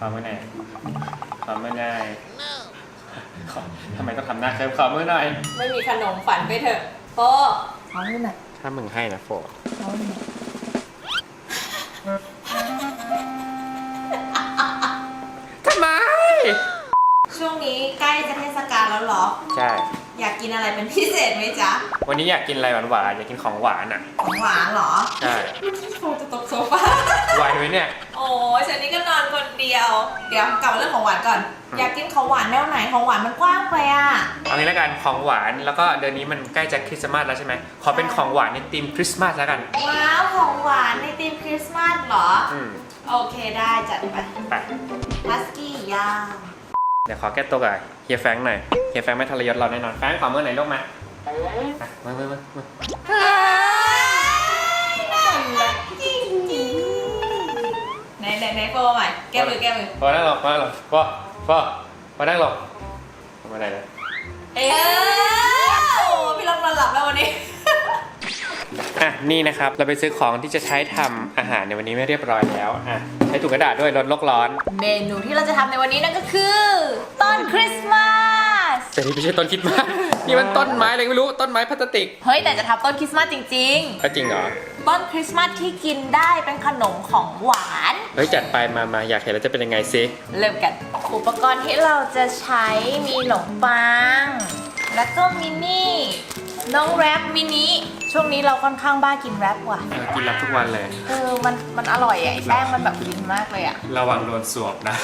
ขอมือหน่อยขอมือหน่อยขอทำไมต้องทำหน้าเคยขอมือหน่อยไม่มีขนมฝันไปเถอะโปเอาขึ้นหน่อยถ้ามึงให้นะโฟเอาขึ้นหน่อยทำไม ช่วงนี้ใกล้จะเทศกาลแล้วเหรอ ใช่ อยากกินอะไรเป็นพิเศษไหมจ๊ะ วันนี้อยากกินอะไรหวานๆ อยากกินของหวานอะ ของหวานเหรอ ใช่โฟจะตกโซฟาไหวไหมเนี่ย โอ้ฉันนี่ก็นอนคนเดียว เดี๋ยวกลับมาเรื่องของหวานก่อนอืมอยากกินของหวานแนวไหนของหวานมันกว้างไปอะ เอางี้แล้วกันของหวานแล้วก็เดือนนี้มันใกล้จะคริสต์มาสแล้วใช่ไหมขอเป็นของหวานในธีมคริสต์มาสแล้วกัน ว้าวของหวานในธีมคริสต์มาสเหรอ อืมโอเคได้จัดไปไปพัสกี้ย่างเดี๋ยวขอแก้ตัวกับเฮียแฟรงค์หน่อยเฮียแฟรงค์ไม่ทรยศเราแน่นอนแฟรงค์ขอมือหน่อยลูกมาอะมามามามาเฮ้ย ไหนไหนไหนโปรใหม่แก้มือแก้มือพอนั่งลงพอนั่งลงพอพอพอนั่งลงมาไหนเลยเอ้ยโอ้พี่ลองนอนหลับแล้ววันนี้ อะนี่นะครับเราไปซื้อของที่จะใช้ทำอาหารในวันนี้ไม่เรียบร้อยแล้วอะใช้ถุงกระดาษด้วยลดโลกร้อน เมนูที่เราจะทำในวันนี้นั่นก็คือต้นคริสต์มาสแต่นี่ไม่ใช่ต้นคิดมากนี่มันต้นไม้อะไรไม่รู้ต้นไม้พลาสติกเฮ้ยแต่จะทำต้นคริสต์มาสจริงก็จริงเหรอๆต้นคริสต์มาสที่กินได้เป็นขนมของหวานเฮ้ยจัดไปมามาอยากเห็นแล้วจะเป็นยังไงซิเริ่มกัน อุปกรณ์ที่เราจะใช้มีขนมปัง แล้วก็มินี่น้องแรปมินิ ช่วงนี้เราค่อนข้างบ้ากินแรปว่ะเออกินรับทุกวันเลย เออมันมันอร่อยอะไอ้แป้งมันแบบลิ้นมากเลยอะ ระวังโดนสวบนะ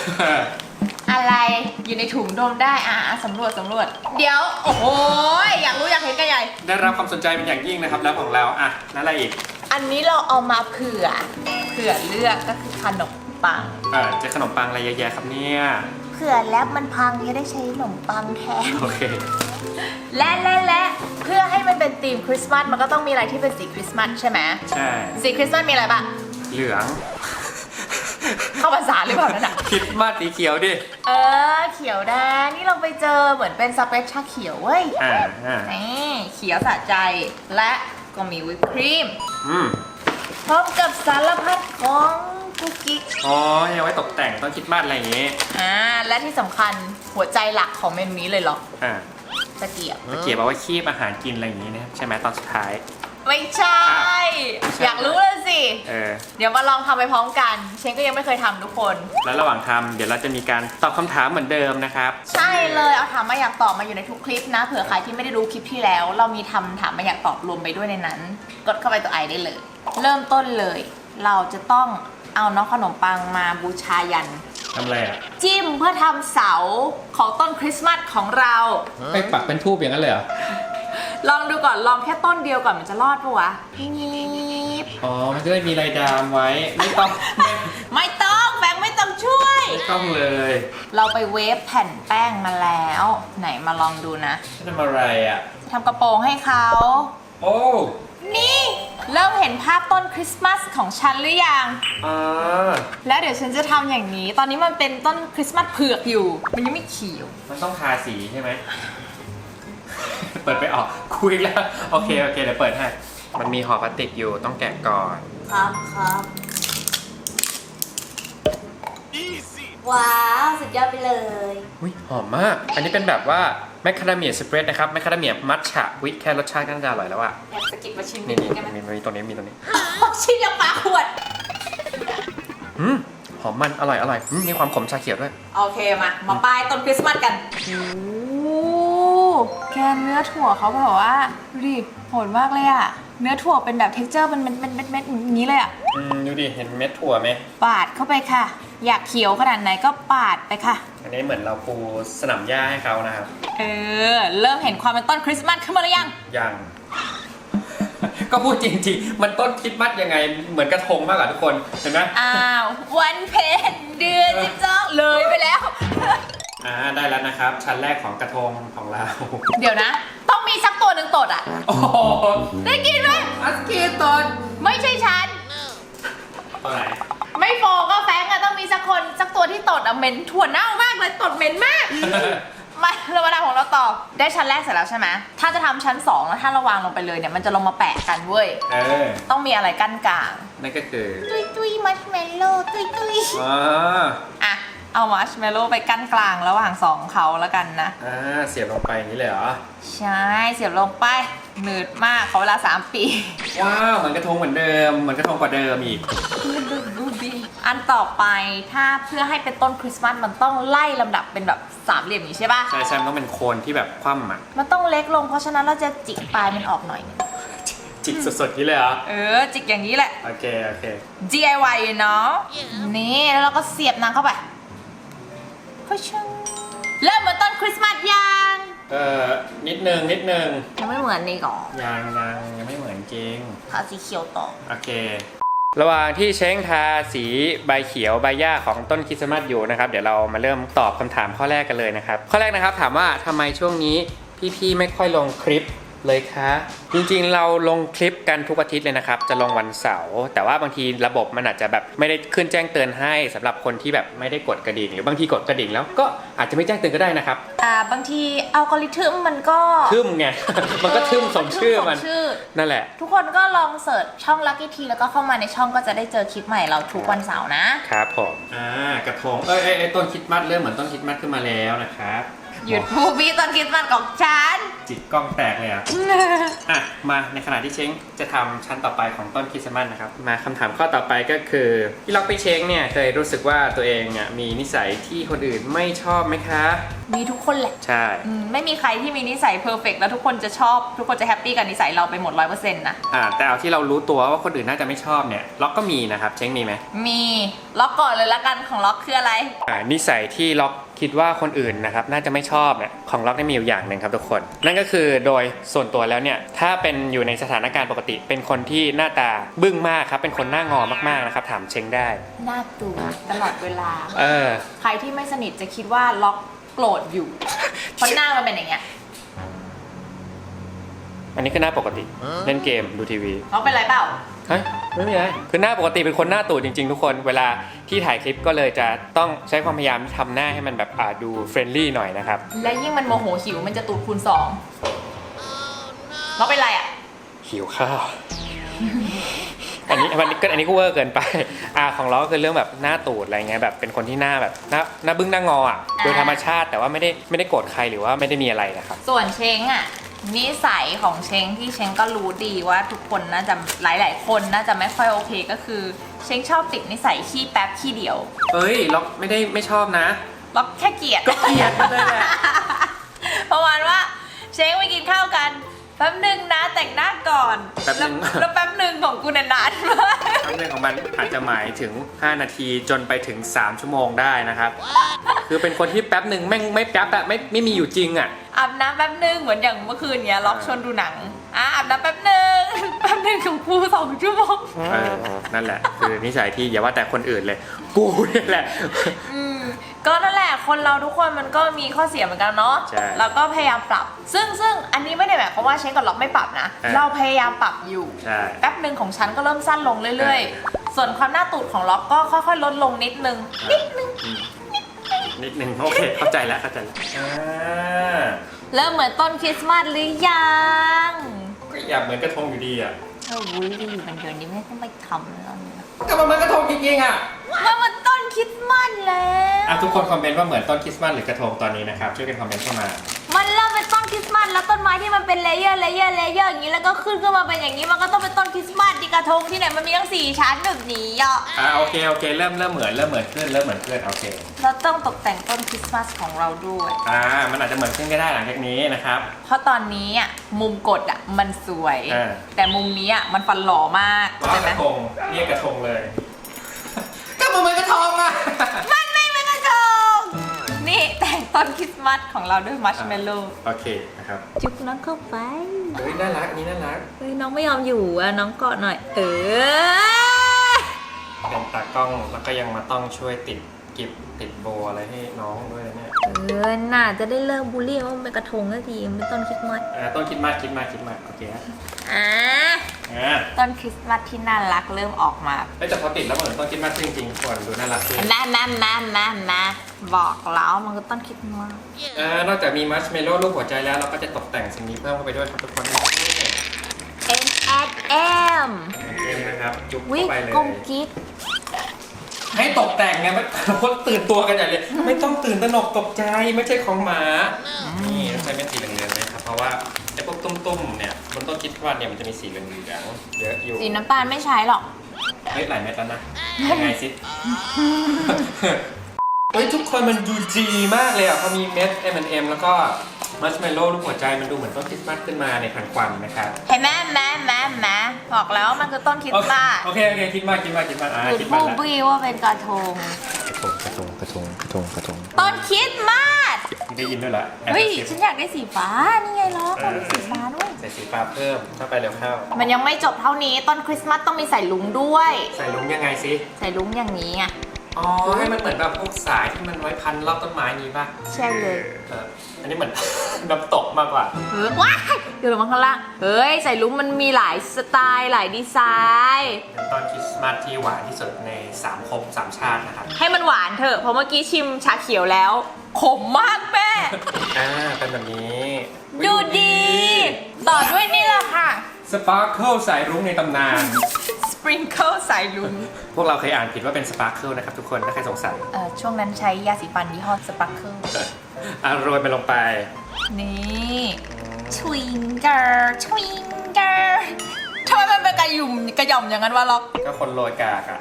อะไรอยู่ในถุงดมได้อะอะสำรวจสำรวจ เดี๋ยว โอ้โหยอยากรู้อยากเห็นกันใหญ่ ได้รับความสนใจเป็นอย่างยิ่งนะครับแล้วของเราอะแล้วอะไรอีกอันนี้เราเอามาเผื่อ เผื่อเลือกก็คือขนมปัง เออเจะขนมปังอะไรเยอะแยะครับเนี่ย เผื่อแล้วมันพังจะได้ใช้ขนมปังแทน โอเค และและและ เพื่อให้มันเป็นธีมคริสต์มาสมันก็ต้องมีอะไรที่เป็นสีคริสต์มาสใช่ไหมใช่สีคริสต์มาสมีอะไรบ้างเหลืองเข้าภาษาหรือเปล่านั่นน่ะคริดมาสสีเขียวดิเออเขียวแดงนี่เราไปเจอเหมือนเป็นสเปรดชาเขียวเว้ยอ่าอ่านี่เขียวสะใจและก็มีวิปครีมอืมพร้อมกับสารพัดของกุ๊กกิ๊กอ๋อยังไว้ตกแต่งต้องคิดมาสอะไรอย่างงี้อ่าและที่สำคัญหัวใจหลักของเมนูนี้เลยเหรออ่า ตะเกียบเขียนบอกว่าคีบอาหารกินอะไรอย่างงี้นะใช่ไหมตอนสุดท้ายไม่ใช่อ้าวไม่ใช่ อยากรู้เลยสิ เออ เดี๋ยวมาลองทำไปพร้อมกันเชนก็ยังไม่เคยทำทุกคน แล้วระหว่างทำเดี๋ยวเราจะมีการตอบคำถามเหมือนเดิมนะครับ ใช่เลยเอาถามมาอยากตอบมาอยู่ในทุกคลิปนะ เผื่อใครที่ไม่ได้ดูคลิปที่แล้ว เรามีทำถามมาอยากตอบรวมไปด้วยในนั้น กดเข้าไปตัวไอได้เลย เริ่มต้นเลย เราจะต้องเอาน้องขนมปังมาบูชายัน ทำอะไรอะจิ้มเพื่อทำเสาของต้นคริสต์มาสของเรา ไปปักเป็นทูบอย่างนั้นเลยเหรอ ลองดูก่อนลองแค่ต้นเดียวก่อนมันจะรอดปะวะงีบอ๋อ มันจะได้มีรายดามไว้ ไม่ต้องไม่ไม่ต้องแบงค์ไม่ต้องช่วย ไม่ต้องเลยเราไปเวฟแผ่นแป้งมาแล้ว ไหนมาลองดูนะจะทำอะไรอะ ทำกระโปรงให้เขา โอ้ นี่ เริ่มเห็นภาพต้นคริสต์มาสของฉันหรือยัง อ่าแล้วเดี๋ยวฉันจะทำอย่างนี้ ตอนนี้มันเป็นต้นคริสต์มาสเผือกอยู่ มันยังไม่เขียว มันต้องทาสีใช่ไหม เปิดไปออก คุยแล้ว โอเค โอเค เดี๋ยวเปิดให้ มันมีห่อพลาสติกอยู่ต้องแกะก่อน ครับครับ ว้าว สุดยอดไปเลย อุ้ยหอมมาก อันนี้เป็นแบบว่า แมคคาเดเมียสเปรดนะครับแมคคาเดเมียมัทฉะวิแค่รสชาติก็น่าจะอร่อยแล้วอะอยากสกิปมาชิมนี่นินี่ดได้ไหมมีมีตรงนี้มีตรงนี้ชิมยังปลาขวด อืมหอมมันอร่อยอร่อยอืมมีความขมชาเขียวด้วย โอเคมา มาป้ายต้นคริสต์มาสกันโอ้ แกนเนื้อถั่วเขาแบบว่าดูดิโหดมากเลยอะเนื้อถั่วเป็นแบบเท็กเจอร์เป็นเม็ดเม็ดเม็ดอย่างนี้เลยอะอืมดูดิเห็นเม็ดถั่วไหม ปาดเข้าไปค่ะ อยากเขียวขนาดไหนก็ปาดไปค่ะ อันนี้เหมือนเราปูสนามหญ้าให้เขานะครับ เออ เริ่มเห็นความเป็นต้นคริสต์มาสขึ้นมาหรือยัง ยัง ก็พูดจริงๆ มันต้นคริดมัดยังไง เหมือนกระทงมากอะทุกคน เห็นไหมอ้าว วันเพ็ญเดือนสิบสองเลยไปแล้ว อ่าได้แล้วนะครับ ชั้นแรกของกระทงของเรา เดี๋ยวนะ ต้องมีสักตัวหนึ่งตดอะ โอ้โหได้กินไหมอัสกีตอนไม่ใช่ฉัน ตัวไหนไม่โฟก็แฟงอะต้องมีสักคนสักตัวที่ตดอะเหม็นถั่วเน่ามากเลยตดเหม็นมาก มาเรามาทำของเราต่อ ได้ชั้นแรกเสร็จแล้วใช่ไหมถ้าจะทำชั้นสองแล้วถ้าเราวางลงไปเลยเนี่ยมันจะลงมาแปะกันเว้ย เออ ต้องมีอะไรกั้นกลาง นั่นก็คือ ตุยตุยมัชเมลโล่ตุยตุยอ๋ออะ เอามาร์ชเมลโล่ไปกั้นกลางระหว่างสองเขาแล้วกันนะ อ่าเสียบลงไปอย่างนี้เลยเหรอ ใช่เสียบลงไปหนืดมากขอเวลา 3 ปี ว้าวเหมือนกระทงเหมือนเดิมเหมือนกระทงกว่าเดิมอีก อันต่อไปถ้าเพื่อให้เป็นต้นคริสต์มาสมันต้องไล่ลำดับเป็นแบบสามเหลี่ยมอย่างนี้ใช่ปะใช่ใช่มันต้องเป็นโคนที่แบบคว่ำอะมันต้องเล็กลงเพราะฉะนั้นเราจะจิกปลายมันออกหน่อยนึงจิกสดๆนี้เลยเหรอ เออ จิกอย่างนี้แหละ โอเค โอเค DIY อยู่เนาะนี่แล้วเราก็เสียบนางเข้าไป พชงเริ่มเหมือนต้นคริสต์มาสยังเออนิดนึงนิดนึงยังไม่เหมือนนี่ก่อนยังยังยังไม่เหมือนจริงทาสีเขียวต่อโอเค ระหว่างที่เช้งทาสีใบเขียวใบหญ้าของต้นคริสต์มาสอยู่นะครับ เดี๋ยวเรามาเริ่มตอบคำถามข้อแรกกันเลยนะครับ ข้อแรกนะครับถามว่าทำไมช่วงนี้พี่ๆไม่ค่อยลงคลิป เลยคะจริงๆเราลงคลิปกันทุกอาทิตย์เลยนะครับ จะลงวันเสาร์แต่ว่าบางทีระบบมันอาจจะแบบไม่ได้ขึ้นแจ้งเตือนให้สำหรับคนที่แบบไม่ได้กดกระดิ่ง หรือบางทีกดกระดิ่งแล้วก็อาจจะไม่แจ้งเตือนก็ได้นะครับอ่าบางทีอัลกอริทึมมันก็ทึมไงมันก็ทึมสมชื่อมันทึสชื่อนั่นแหละ ทุกคนก็ลองเสิร์ชช่อง Lucky T แล้วก็เข้ามาในช่องก็จะได้เจอคลิปใหม่เราทุกวันเสาร์นะครับผมอ่ากระทงเอ้ยเอ้ยเอ้ยต้นคริดมัดเริ่มเหมือนต้นคริดมัดขึ้นมาแล้วนะครับ หยุดมูฟี่ตอนคริสต์มาสของฉัน จิตกล้องแตกเลยอะ อะ มาในขณะที่เช้งจะทำชั้นต่อไปของต้นคริสต์มาสนะครับ มาคำถามข้อต่อไปก็คือพี่ล็อกไปเช้งเนี่ยเคยรู้สึกว่าตัวเองอะมีนิสัยที่คนอื่นไม่ชอบไหมคะ มีทุกคนแหละ ใช่อืมไม่มีใครที่มีนิสัยเพอร์เฟกแล้วทุกคนจะชอบ ทุกคนจะแฮปปี้กับนิสัยเราไปหมดร้อยเปอร์เซ็นต์นะ อ่าแต่เอาที่เรารู้ตัวว่าคนอื่นน่าจะไม่ชอบเนี่ยล็อกก็มีนะครับ เช้งมีไหม มี ล็อกก่อนเลยละกันของล็อกคืออะไร อ่านิสัยที่ล็อก คิดว่าคนอื่นนะครับน่าจะไม่ชอบเนี่ยของล็อกได้มีอยู่อย่างหนึ่งครับทุกคน นั่นก็คือโดยส่วนตัวแล้วเนี่ยถ้าเป็นอยู่ในสถานการณ์ปกติ เป็นคนที่หน้าตาบึ้งมากครับเป็นคนหน้างอมากๆนะครับถามเช้งได้หน้าตูตลอดเวลา เออ ใครที่ไม่สนิทจะคิดว่าล็อกโกรธอยู่เพราะหน้ามันเป็นอย่างเงี้ยอันนี้คือหน้าปกติเล่นเกมดูทีวี ล็อกเป็นไรเปล่า เฮ้ยไม่มีอะไรคือหน้าปกติเป็นคนหน้าตูดจริงๆ ทุกคน เวลาที่ถ่ายคลิปก็เลยจะต้องใช้ความพยายามทำหน้าให้มันแบบอ่าดูเฟรนลี่หน่อยนะครับ และยิ่งมันโมโหหิวมันจะตูดคูณสองล็อกเป็นไรอะ หิวข้าว อันนี้อันนี้ก็อันนี้ก็เวอร์เกินไป อ่าของเราก็คือเรื่องแบบหน้าตูดอะไรเงี้ยแบบเป็นคนที่หน้าแบบหน้าหน้าบึ้งหน้างออะโดยธรรมชาติแต่ว่าไม่ได้ไม่ได้โกรธใครหรือว่าไม่ได้มีอะไรนะครับ ส่วนเชงอะ นิสัยของเชงที่เชงก็รู้ดีว่าทุกคนน่าจะหลาย ๆ คนน่าจะไม่ค่อยโอเคก็คือ เชงชอบติดนิสัยขี้แป๊บขี้เดียวเอ้ยล็อกไม่ได้ไม่ชอบนะ ล็อกแค่เกลียดก็เกลียดมันเลยแหละประมาณว่าเชงไปกินข้าวกัน แป๊บหนึ่งนะแต่งหน้าก่อนแป๊บหนึ่ง ล้วแล้วแป๊บหนึ่งของกูนานานมากครั้งหนึ่งของมันอาจจะหมายถึง 5 นาทีจนไปถึง 3 ชั่วโมงได้นะครับ คือเป็นคนที่แป๊บหนึ่งแม่งไม่แป๊บอะไม่ไม่มีอยู่จริงอะอาบน้ำแป๊บหนึ่งเหมือนอย่างเมื่อคืนเนี้ยล็อกชวนดูหนังอะอาบน้ำแป๊บหนึ่งแป๊บหนึ่งของกูสองชั่วโมงเออนั่นแหละ คือนิสัยที่อย่าว่าแต่คนอื่นเลย กูนี่แหละ อืม ก็นั่นแหละคนเราทุกคนมันก็มีข้อเสียเหมือนกันเนาะใช่เราก็พยายามปรับ ซึ่งซึ่งอันนี้ไม่ได้หมายความว่าเชนกับล็อกไม่ปรับนะเออเราพยายามปรับอยู่ ใช่ แป๊บหนึ่งของฉันก็เริ่มสั้นลงเรื่อยๆ ส่วนความหน้าตูดของล็อกก็ค่อยๆ ลดลงนิดนึง นิดนึง อืมนิดนึงโอเค เข้าใจแล้วเข้าใจแล้วอ่าเริ่มเหมือนต้นคริสต์มาสหรือยังก็อยากเหมือนกระทงอยู่ดีอะเออวุ้ยดีมันเดี๋ยวนี้ไม่ต้องไปทำแล้วนะก็มันเหมือนกระทงจริงๆอะมันมันต้ นคริสต์มาสแล้วอะทุกคนคอมเมนต์ว่าเหมือนต้นคริสต์มาสหรือกระทงตอนนี้นะครับช่วยกันคอมเมนต์เข้ามา มันเริ่มเป็นต้นคริสต์มาสแล้วต้นไม้ที่มันเป็นเลเยอร์เลเยอร์เลเยอร์อย่างนี้แล้วก็ขึ้นขึ้นมาเป็นอย่างนี้มันก็ต้องเป็นต้นคริสต์มาสดีกระทงที่ไหนมันมีทั้งสี่ชั้นแบบนี้อะอะโอเคโอเคเริ่มเริ่มเหมือนเริ่มเหมือนขึ้นเริ่มเหมือนขึ้นโอเคเราต้องตกแต่งต้นคริสต์มาสของเราด้วย อ่ามันอาจจะเหมือนขึ้นก็ได้หลังจากนี้นะครับ เพราะตอนนี้อะมุมกดอะมันสวยเออแต่มุมนี้อะมันฟันหล่อมากว้าใช่วไหมกระทงเรียกกระทงเลยก็มัน เหมือนกระทงอะมันไม่เป็นกระทงนี่แต่งต้นคริสต์มาสของเราด้วยมัชเมลโล่โอเคนะครับจุ๊บน้องเข้าไปเฮ้ยน่ารักอันนี้น่ารักเฮ้ยน้องไม่ยอมอยู่อะน้องเกาะหน่อย เออ เป็นตากล้องแล้วก็ยังมาต้องช่วยติดกิบติดโบอะไรให้น้องด้วยเนี่ย เออน่าจะได้เลิกบูลลี่ว่ามันเป็นกระทงสักทีมันเป็นต้นคริสต์มาสอ่าต้นคิดมากคิดมากคิดมากโอเคฮะอ่าอ่าต้นคริสต์มาสที่น่ารักเริ่มออกมาเอ้ยแต่พอติดแล้วเหมือนต้นคิดมากจริงๆก่อนดูน่ารักขึ้นมามามามามาบอกแล้วมันก็ต้นคริสต์มาสอ่านอกจากมีมัชเมลโล่รูปหัวใจแล้วเราก็จะตกแต่งสิ่งนี้เพิ่มเข้าไปด้วยครับทุกคน M at M เองนะครับจุ๊บวิเข้าไปเลยกงกิ๊ก ให้ตกแต่งไงไม่คนตื่นตัวกันใหญ่เลยไม่ต้องตื่นตระหนกตกใจไม่ใช่ของหมา นี่ต้องใช้เป็นสีเหลืองๆเลยครับ เพราะว่าไอ้พวกตุ้มๆเนี่ยบนต้นคิดว่าเนี่ยมันจะมีสีเหลืองๆเยอะอยู่สีน้ำตาลไม่ใช้หรอกเฮ้ยหลายเม็ดแล้วนะยังไงสิเฮ้ยทุกคนมันดูจีมากเลยอะพอมีเม็ด M&M แล้วก็มัชเมลโล่รูปหัวใจมันดูเหมือนต้นคริสต์มาสขึ้นมาในควันควันๆนะครับเห็นไหมแม่แม่แม่ บอกแล้วมันคือต้นคริสต์มาสโอเคโอเคคิดมากคิดมากคิดมากอ่าคือคิดพูมากดแล้วบี้ว่าเป็นกระทง กระทงกระทงกระทงกระทงกระทงต้นคริสต์มาสได้ยินด้วยเหรอแอบเฮ้ยกระซิบฉันอยากได้สีฟ้า นี่ไงล็อกเราได้สีฟ้าด้วย ใส่สีฟ้าเพิ่มเข้าไปเร็วเข้ามันยังไม่จบเท่านี้ ต้นคริสต์มาสต้องมีใส่ลุงด้วย ใส่ลุงยังไงสิใส่ลุงอย่างนี้อะอ๋อให้มันเหมือนแบบพวกสายที่มันไว้พันรอบต้นไม้นี้ป่ะใช่เลย เออ อันนี้เหมือน น้ำตกมากกว่า เฮ้ยว้ายเดี๋ยวลงมาข้างล่าง เฮ้ย ใส่ลุงมันมีหลายสไตล์ หลายดีไซน์ เป็นต้นคริสต์มาสที่หวานที่สุดในสามภพสามชาตินะครับ ให้มันหวานเถอะ เพราะเมื่อกี้ชิมชาเขียวแล้ว ขมมากแม่ อ่า เป็นแบบนี้ดูดี ต่อด้วยนี่แหละค่ะ สปาร์เคิลสายรุ้งในตำนาน สปริงเกิลใส่ลุงพวกเราเคยอ่านผิดว่าเป็นสปาร์เคิลนะครับทุกคน ถ้าใครสงสัย เอ่อช่วงนั้นใช้ยาสีฟันยี่ห้อสปัร์เคิล อะโรยไปลงไป นี่ชวิงเกอร์ชวิงเกอร์ทำไมมันเป็นกระยุ่มกระหย่อมอย่างนั้นวะล็อกก็คนโรยกากอะ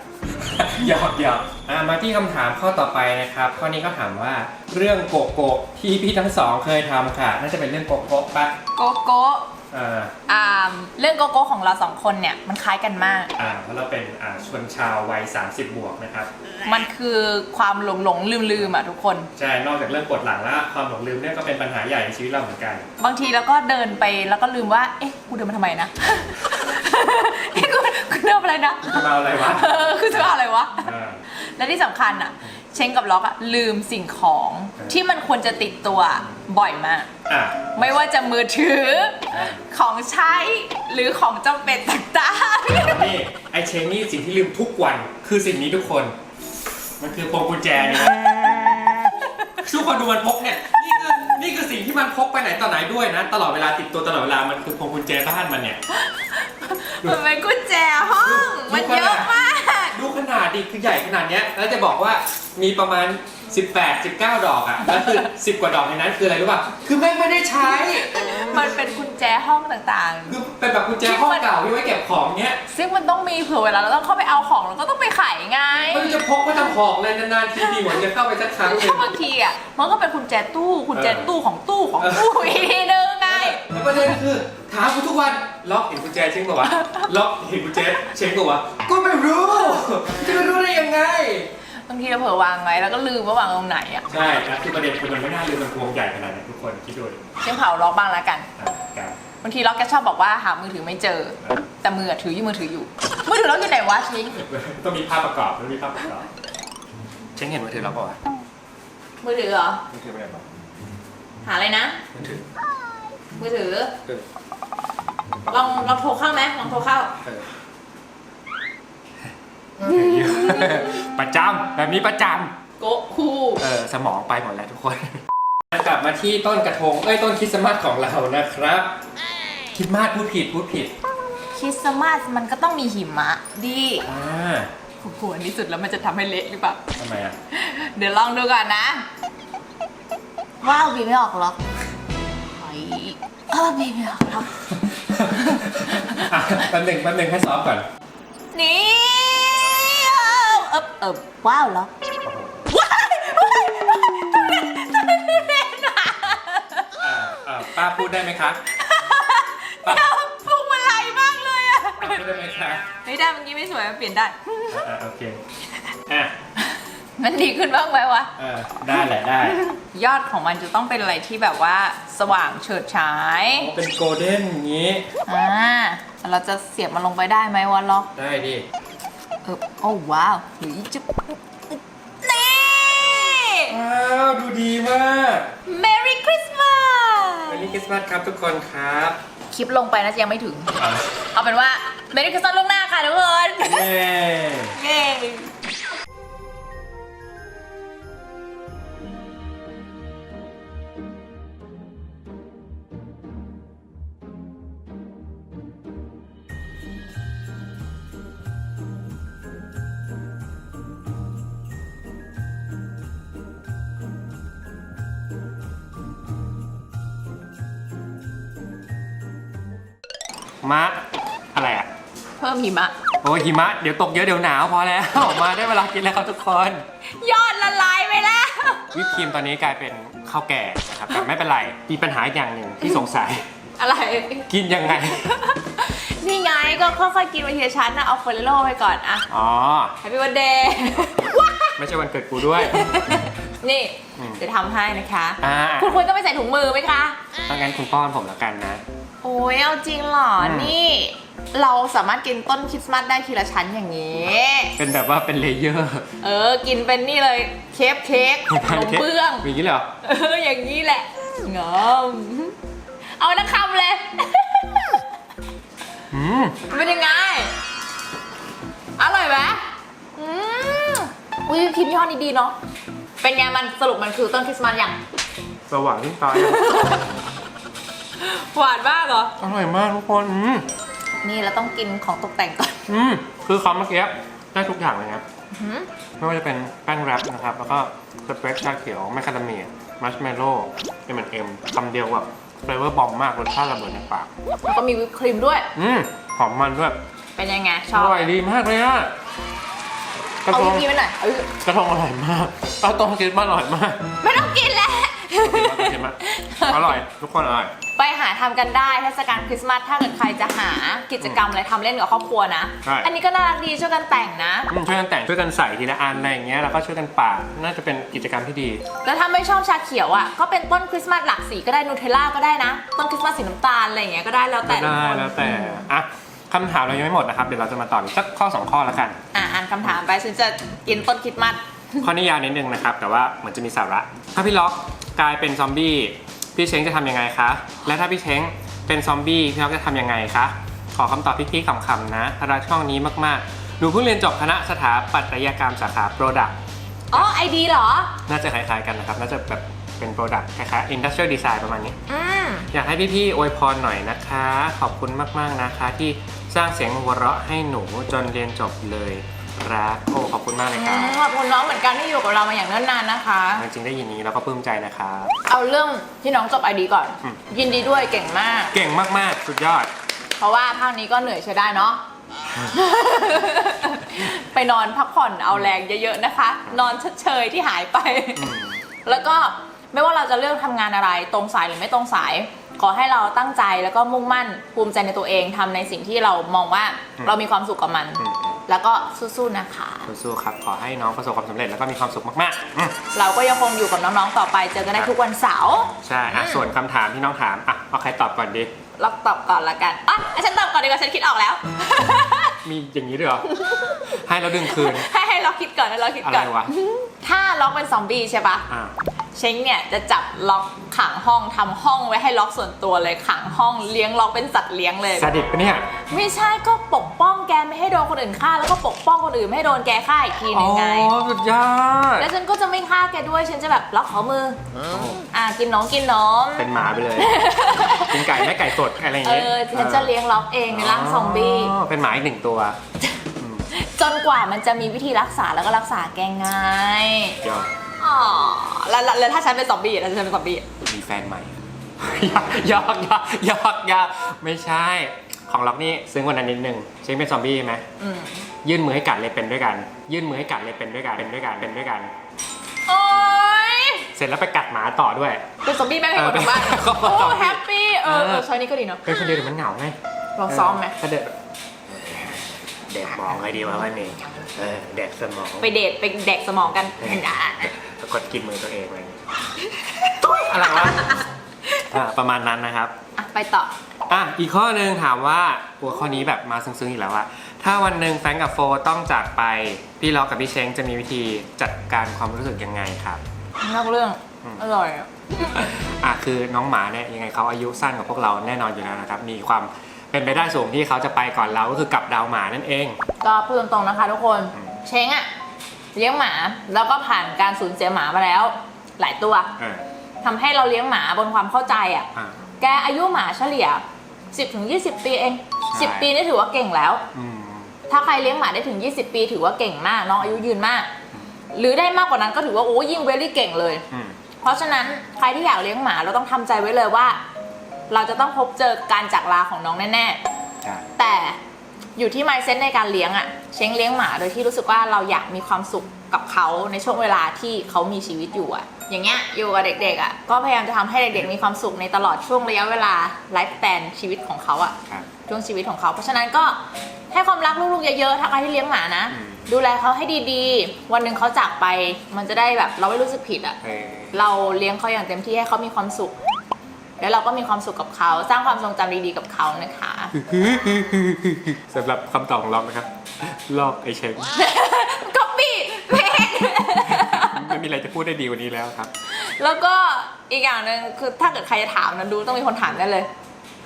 หยอกหยอกอะมาที่คำถามข้อต่อไปนะครับ ข้อนี้ก็ถามว่าเรื่องโกโก้ที่พี่ทั้งสองเคยทำค่ะ น่าจะเป็นเรื่องโกโก้ปะโกโก้ อ่าอ่าเรื่องโกโก้ของเราสองคนเนี่ยมันคล้ายกันมาก อ่าเพราะเราเป็นอ่าชนชาววัย 30 บวกนะครับ มันคือความหลงหลงลืมลืมๆอะทุกคน ใช่ นอกจากเรื่องปวดหลังแล้วความหลงลืมเนี่ยก็เป็นปัญหาใหญ่ในชีวิตเราเหมือนกัน บางทีเราก็เดินไปแล้วก็ลืมว่า เอ๊ะ กูเดินมาทำไมนะ เอ๊ะกูกูเดินมาอะไรนะ จะมาเอาอะไรวะ เออคือจะมาอะไรวะ อ่า และที่สำคัญอะเช้งกับล็อกอะลืมสิ่งของเออที่มันควรจะติดตัวบ่อยมาก อะ ไม่ว่าจะมือถือเออของใช้หรือของจำเป็นต่างนี่ไอเชงนี่สิ่งที่ลืมทุกวันคือสิ่งนี้ทุกคน มันคือพวงกุญแจเนี่ยนะทุกคนดูมันพกเนี่ยนี่คือนี่คือสิ่งที่มันพกไปไหนต่อไหนด้วยนะ ตลอดเวลาติดตัวตลอดเวลามันคือพวงกุญแจบ้านมันเนี่ย ๆ มันเป็นกุญแจห้องดูมันเยอะมาก ดูขนาดดิคือใหญ่ขนาดเนี้ย แล้วจะบอกว่ามีประมาณ 18 19 ดอกอะแล้วคือ 10 กว่าดอกในนั้นคืออะไรรู้ป่ะคือแม่งไม่ได้ใช้ มันเป็นกุญแจห้องต่างคือเป็นแบบกุญแจห้องเก่าที่ไว้เก็บของเนี้ยๆ ซึ่งมันต้องมีเผื่อเวลาเราต้องเข้าไปเอาของเราก็ต้องไปไขไงมันจะพกไว้ทำของเลยนานๆทีดีเหมือนจะเข้าไปสักครั้งหนึงถ้าบางทีอะ มันก็เป็นกุญแจตู้กุญแจตู้ของตู้ของตู้อีกทีนึงไง แล้วประเด็นคือถามกูทุกวัน ล็อกเห็นกุญแจเช็งป่าวะ ล็อกเห็นกุญแจเช็งป่าวะ ก็ไม่รู้ จะไปรู้ได้ยังไง บางทีเราเผลอวางไว้แล้วก็ลืมว่าวางตรงไหนอะใช่แล้วคือประเด็นคือมันไม่น่าลืมมันพวงใหญ่ขนาดนี้ทุกคนคิดดูดิเช่นเผาล็อกบ้างแล้วกัน อะการบางทีล็อกแกชอบบอกว่าหามือถือไม่เจอ แต่มือถืออยู่มือถืออยู่ มือถือล็อกอยู่ไหนวะชิงต้องมีภาพประกอบต้องมีภาพประกอบเช็งเห็นมือถือเราป่าวะมือถือเหรอมือถือไม่ได้ป่ะหาอะไรนะมือถือมือถือ เออ ลองลองโทรเข้าไหมลองโทรเข้า เออประจำแบบนี้ประจำโกะคู่เออสมองไปหมดแล้วทุกคน กลับมาที่ต้นกระทงเอ้ยต้นคริสต์มาสของเรานะครับคริดมาสพูดผิดพูดผิดคริสต์มาสมันก็ต้องมีหิมะดีอ่าโอ้โหอันนี้สุดแล้วมันจะทำให้เละหรือเปล่า ทำไมอะเดี๋ยวลองดูก่อนนะว้าวบีไม่ออกหรอกเฮ้ยเออบีไม่ออกหรอกอะแป๊บหนึ่งแป๊บหนึ่งให้ซ้อมก่อน นี่เอบเอบว้าวเหรอโอ้โหว้ายว้ายว้ายทุเรศทุเรศทุเรศอะอ่าอ่าป้าพูดได้ไหมคะป้าเดี๋ยวพุงมันไหลมากเลยอะป้าพูดได้ไหมคะไม่ได้เมื่อกี้ไม่สวยมันเปลี่ยนได้อ่าโอเค อะมันดีขึ้นบ้างไหมวะ เออได้แหละได้ยอดของมันจะต้องเป็นอะไรที่แบบว่าสว่างเฉิดฉาย โอ้เป็นโกลเด้นอย่างนี้ อ่า เราจะเสียบมันลงไปได้ไหมวะล็อกได้ดิเออโอ้ว้าวหรือจุ๊บนี่ ว้าวดูดีมาก Merry Christmas วันนี้คริสต์มาสครับทุกคนครับคลิปลงไปนะจะยังไม่ถึงอะเอาเป็นว่า Merry Christmas ล่วงหน้าค่ะทุกคนเย้ เย้ มะอะไรอะ เพิ่มหิมะ โอ้ยหิมะ เดี๋ยวตกเยอะเดี๋ยวหนาวพอแล้วออกมาได้เวลากินแล้วครับทุกคน ยอดละลายไปแล้ว วิปครีมตอนนี้กลายเป็นข้าวแก่นะครับแต่ไม่เป็นไร มีปัญหาอีกอย่างหนึ่งที่สงสัย อะไร กินยังไง นี่ไงก็ค่อยๆกินไปทีละชั้นนะเอาเฟรนโล่ไปก่อนอะอ๋อ แฮปปี้วันเดย์ ไม่ใช่วันเกิดกูด้วย นี่อืม จะทำให้นะคะ อ่าคุณควรก็ไม่ใส่ถุงมือไหมคะ ถ้างั้นคุณป้อนผมแล้วกันนะ โอ้ยเอาจริงเหรอ อืม นี่ เราสามารถกินต้นคริสต์มาสได้ทีละชั้นอย่างนี้ เป็นแบบว่าเป็นเลเยอร์เออ กินเป็นนี่เลยเคฟเค้กขนมเบื้อง มีอย่างนี้เลยเหรอ เออ อย่างนี้แหละงอมเอาละคำเลย อืม เป็นยังไง อร่อยไหมอืมอุ้ยครีมยี่ห้อนี้ดีเนาะ เป็นไงมันสรุปมันคือต้นคริสต์มาสอย่าง สว่างขึ้นตา หวานมากเหรอ อร่อยมากทุกคน อืมนี่เราต้องกินของตกแต่งก่อนอืมคือคำเมื่อกี้ได้ทุกอย่างเลยนะหืมไม่ว่าจะเป็นแป้งแรปนะครับ แล้วก็สเปรดชาเขียวแมคคาเดเมียมัชเมลโล่เอ็มเอ็มคำเดียวแบบเฟลเวอร์บอมมากรสชาติระเบิดในปาก แล้วก็มีวิปครีมด้วย อืมหอมมันด้วยเป็นยังไง ชออบร่อยดีมากเลยอะกระเอาทวิงปครีมไปหน่อยเอาวิปกระทงอร่อยมากกระทงคิดมาอร่อยมาก ไม่ต้องกิน แล้วเห็นไหมอร่อย ทุกคนอร่อย ไปหาทำกันได้เทศกาลคริสต์มาสถ้าเกิดใครจะหากิจกรรมอะไรทำเล่นกับครอบครัวนะ ใช่ อันนี้ก็น่ารักดีช่วยกันแต่งนะ อืมช่วยกันแต่งช่วยกันใส่ทีละอันอะไรอย่างเงี้ยแล้วก็ช่วยกันปาดน่าจะเป็นกิจกรรมที่ดี แล้วถ้าไม่ชอบชาเขียวอะก็เป็นต้นคริสต์มาสหลากสีก็ได้นูเทลล่าก็ได้นะ ต้นคริสต์มาสสีน้ำตาลอะไรอย่างเงี้ยก็ได้แล้วแต่ไม่ได้ทุกคนแล้วแต่ อะคำถามเรายังไม่หมดนะครับ เดี๋ยวเราจะมาตอบอีกสักข้อสองข้อแล้วกัน อะอ่านคำถามไปฉันจะกินต้นคริสต์มาสข้อนี้ยาวนิดนึงนะครับ แต่ว่าเหมือนจะมีสาระ ถ้าพี่ล็อก กลายเป็นซอมบี้พี่เช้งจะทำยังไงคะ และถ้าพี่เช้งเป็นซอมบี้พี่ล็อกจะทำยังไงคะ ขอคำตอบพี่ๆคำๆนะรักช่องนี้มากๆ หนูเพิ่งเรียนจบคณะสถาปัตยกรรมสาขา Product อ๋อไอดีเหรอ น่าจะคล้ายๆกันนะครับ น่าจะแบบเป็น Product คล้ายๆ Industrial Design ประมาณนี้อืมอยากให้พี่ๆอวยพรหน่อยนะคะ ขอบคุณมากๆนะคะ ที่สร้างเสียงหัวเราะให้หนูจนเรียนจบเลย รักโอ้ขอบคุณมากเลยครับขอบคุณน้องเหมือนกันที่อยู่กับเรามาอย่างเนิ่นนานนะคะ จริงๆได้ยินนี้เราก็ปลื้มใจนะครับ เอาเรื่องที่น้องจบไอดีก่อน อืม ยินดีด้วยเก่งมาก เก่งมากๆ สุดยอด เพราะว่าภาคนี้ก็เหนื่อยใช้ได้เนาะ ไปนอนพักผ่อนเอาแรงเยอะๆนะคะ นอนเฉยๆที่หายไปอืมแล้วก็ไม่ว่าเราจะเลือกทำงานอะไรตรงสายหรือไม่ตรงสาย ขอให้เราตั้งใจแล้วก็มุ่งมั่นภูมิใจในตัวเองทำในสิ่งที่เรามองว่า อืม เรามีความสุขกับมัน อืม แล้วก็สู้ๆนะคะ สู้ๆครับ ขอให้น้องประสบความสำเร็จแล้วก็มีความสุขมากๆอืมเราก็ยังคงอยู่กับน้องๆต่อไป เจอกันได้ครับทุกวันเสาร์ใช่อะอืมส่วนคำถามที่น้องถามอะเอาใครตอบก่อนดี เราตอบก่อนละกันอะให้ฉันตอบก่อนดีกว่าฉันคิดออกแล้ว มีอย่างนี้ด้วยเหรอ ให้เราดึงคืน ให้ให้เราคิดก่อนให้เราคิดอะไรก่อน วะ ถ้าล็อกเป็นซอมบี้ใช่ปะ อ่า เช้งเนี่ยจะจับล็อกขังห้องทำห้องไว้ให้ล็อกส่วนตัวเลยขังห้องเลี้ยงล็อกเป็นสัตว์เลี้ยงเลยซาดิสปะเนี่ยไม่ใช่ก็ปกป้องแกไม่ให้โดนคนอื่นฆ่าแล้วก็ปกป้องคนอื่นไม่ให้โดนแกฆ่าอีกทีหนึงไงอ๋อสุดยอดแล้วฉันก็จะไม่ฆ่าแกด้วยฉันจะแบบล็อกขอมือโอ้โหอะกินน้องกินน้องเป็นหมาไปเลยกินไก่ไม่ไก่สดอะไรอย่างเอเงี้ยอฉันจะเลี้ยงล็อกเองในร่างซอมบี้เป็นหมาอีกหนึ่งตัวอืมจนกว่ามันจะมีวิธีรักษาแล้วก็รักษาแกง่ายยอดอ๋อ แล้วแล้วแล้วถ้าฉันเป็นซอมบี้อะถ้าฉันเป็นซอมบี้อะมีแฟนใหม่ ยอกยอกยอกยอกไม่ใช่ ของล็อกนี่ซึ้งกว่านั้นนิดนึงเช้งเป็นซอมบี้ไหมอืมยื่นมือให้กัดเลยเป็นด้วยกัน ยื่นมือให้กัดเลยเป็นด้วยกัน เป็นด้วยกัน เป็นด้วยกัน โอ๊ยเสร็จแล้วไปกัดหมาต่อด้วย เป็นซอมบี้แม่งให้หมดทั้งบ้านเออเป็นโอ้ซอมบี้แฮปปี้เออเอเออ อช้อยนี้ก็ดีเนาะเป็นคนเดียวเดี๋ยวมันเหงาไงลองซ้อมไหมถ้าเด็กเด็กมองไงดีวะวันนี้เออเด็กสมอง ไปเดทไปแดกสมองกัน กดกินมือตัวเองอะไรอย่างเงี้ยตุ๊ยอะไรวะอ่าประมาณนั้นนะครับ อะไปต่อ อะอีกข้อหนึ่งถามว่าหัวข้อนี้แบบมาซึ้งๆอีกแล้วว่า ถ้าวันหนึ่งแฟรงก์กับโฟต้องจากไป พี่ล็อกกับพี่เช้งจะมีวิธีจัดการความรู้สึกยังไงครับ นอกเรื่อง อืม อร่อยอะอะคือน้องหมาเนี่ยยังไงเขาอายุสั้นกว่าพวกเราแน่นอนอยู่แล้วนะครับ มีความเป็นไปได้สูงที่เขาจะไปก่อนเราก็คือกลับดาวหมานั่นเอง ก็พูดตรงๆนะคะทุกคนอืมเช้งอะ เลี้ยงหมาแล้วก็ผ่านการสูญเสียหมามาแล้ว หลายตัวเออทำให้เราเลี้ยงหมาบนความเข้าใจอะอะแกอายุหมาเฉลี่ย 10ถึง20 ปีเอง ใช่ 10 ปีนี่ถือว่าเก่งแล้ว อืม ถ้าใครเลี้ยงหมาได้ถึง 20 ปีถือว่าเก่งมากน้องอายุยืนมาก หรือได้มากกว่านั้นก็ถือว่าโอ้ยิ่งเวลี่เก่งเลย อืม เพราะฉะนั้นใครที่อยากเลี้ยงหมาเราต้องทำใจไว้เลยว่า เราจะต้องพบเจอการจากลาของน้องแน่ใช่แต่ อยู่ที่ mindset ในการเลี้ยงอะเช้งเลี้ยงหมาโดยที่รู้สึกว่าเราอยากมีความสุขกับเขาในช่วงเวลาที่เขามีชีวิตอยู่อะอย่างเงี้ยอยู่กับเด็กๆอะก็พยายามจะทำให้เด็กๆมีความสุขในตลอดช่วงระยะเวลาไลฟ์ส n นชีวิตของเขาอะครับช่วงชีวิตของเขา เพราะฉะนั้นก็ให้ความรักลูกๆเยอะๆ ถ้าใครที่เลี้ยงหมานะอืมดูแลเขาให้ดีๆ วันหนึ่งเขาจากไป มันจะได้แบบเราไม่รู้สึกผิดอะเออเราเลี้ยงเขาอย่างเต็มที่ให้เขามีความสุข แล้วเราก็มีความสุขกับเขา สร้างความทรงจำดีๆกับเขานะคะ สำหรับคำตอบของเรานะครับ ลอกไอเชงก็ปี้เพจ ไม่มีอะไรจะพูดได้ดีกว่านี้แล้วครับ แล้วก็อีกอย่างหนึ่งคือถ้าเกิดใครจะถามนะดูต้องมีคนถามได้เลย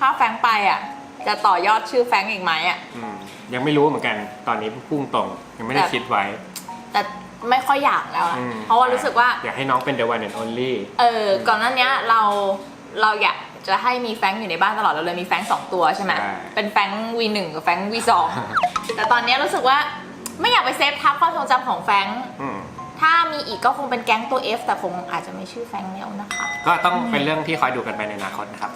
ถ้าแฟรงค์ไปอะ จะต่อยอดชื่อแฟรงค์อีกไหมอะ อืมยังไม่รู้เหมือนกัน ตอนนี้พุ่งตรงยังไม่ได้แบบคิดไว้แต่ไม่ค่อยอยากแล้วอะอืมเพราะว่ารู้สึกว่า อยากให้น้องเป็น the one and only เออก่อนหน้านี้เรา เราอยากจะให้มีแฟรงค์อยู่ในบ้านตลอดเราเลยมีแฟรงค์สองตัวใช่ไหมใช่ เป็นแฟรงค์วีหนึ่งกับแฟรงค์วีสองแต่ตอนนี้รู้สึกว่าไม่อยากไปเซฟทับความทรงจำของแฟรงค์อืมถ้ามีอีกก็คงเป็นแก๊งตัว F แต่คงอาจจะไม่ชื่อแฟรงค์แล้วนะคะ ก็ต้องเป็นเรื่องที่คอยดูกันไปในอนาคตนะครับ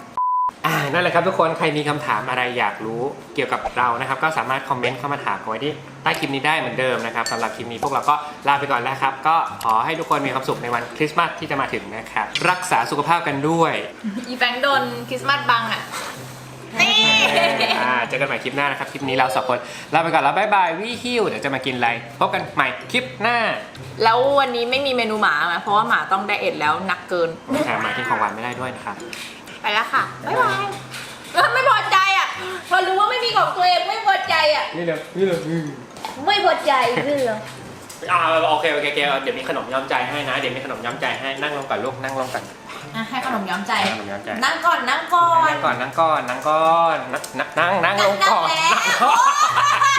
อ่านั่นแหละครับทุกคนใครมีคำถามอะไรอยากรู้เกี่ยวกับเรานะครับ ก็สามารถคอมเมนต์เข้ามาถามกันไว้ที่ใต้คลิปนี้ได้เหมือนเดิมนะครับสำหรับคลิปนี้พวกเราก็ลาไปก่อนแล้วครับ ก็ขอให้ทุกคนมีความสุขในวันคริสต์มาสที่จะมาถึงนะครับ รักษาสุขภาพกันด้วยอีแฟรงค์โดนคริสต์มาสบังอะนี่อ่าเจอกันใหม่คลิปหน้านะครับ คลิปนี้เราสองคนลาไปก่อนแล้วบ๊ายบายวิฮิวเดี๋ยวจะมากินอะไรพบกันใหม่คลิปหน้า แล้ววันนี้ไม่มีเมนูหมาไหมเพราะว่าหมาต้องไดเอทแล้วหนักเกินอ่ามากินของหวานไม่ได้ด้วยนะครับ ไปแล้วค่ะ บ๊ายบายเออไม่พอใจอะ พอรู้ว่าไม่มีของตัวเองไม่พอใจอะ นี่เลยนี่เลยไม่พอใจเรื่องอ่าโอเคโอเคโอเคเดี๋ยวมีขนมย้อมใจให้นะ เดี๋ยวมีขนมย้อมใจให้ นั่งลงก่อนลูก นั่งลงก่อน อะให้ขนมย้อมใจขนมย้อมใจ นั่งก่อนนั่งก่อน นั่งก่อน นั่งก่อน นั่งก่อน นั่งนั่งนั่งลงก่อนนั่งแล้วนั่งก่อน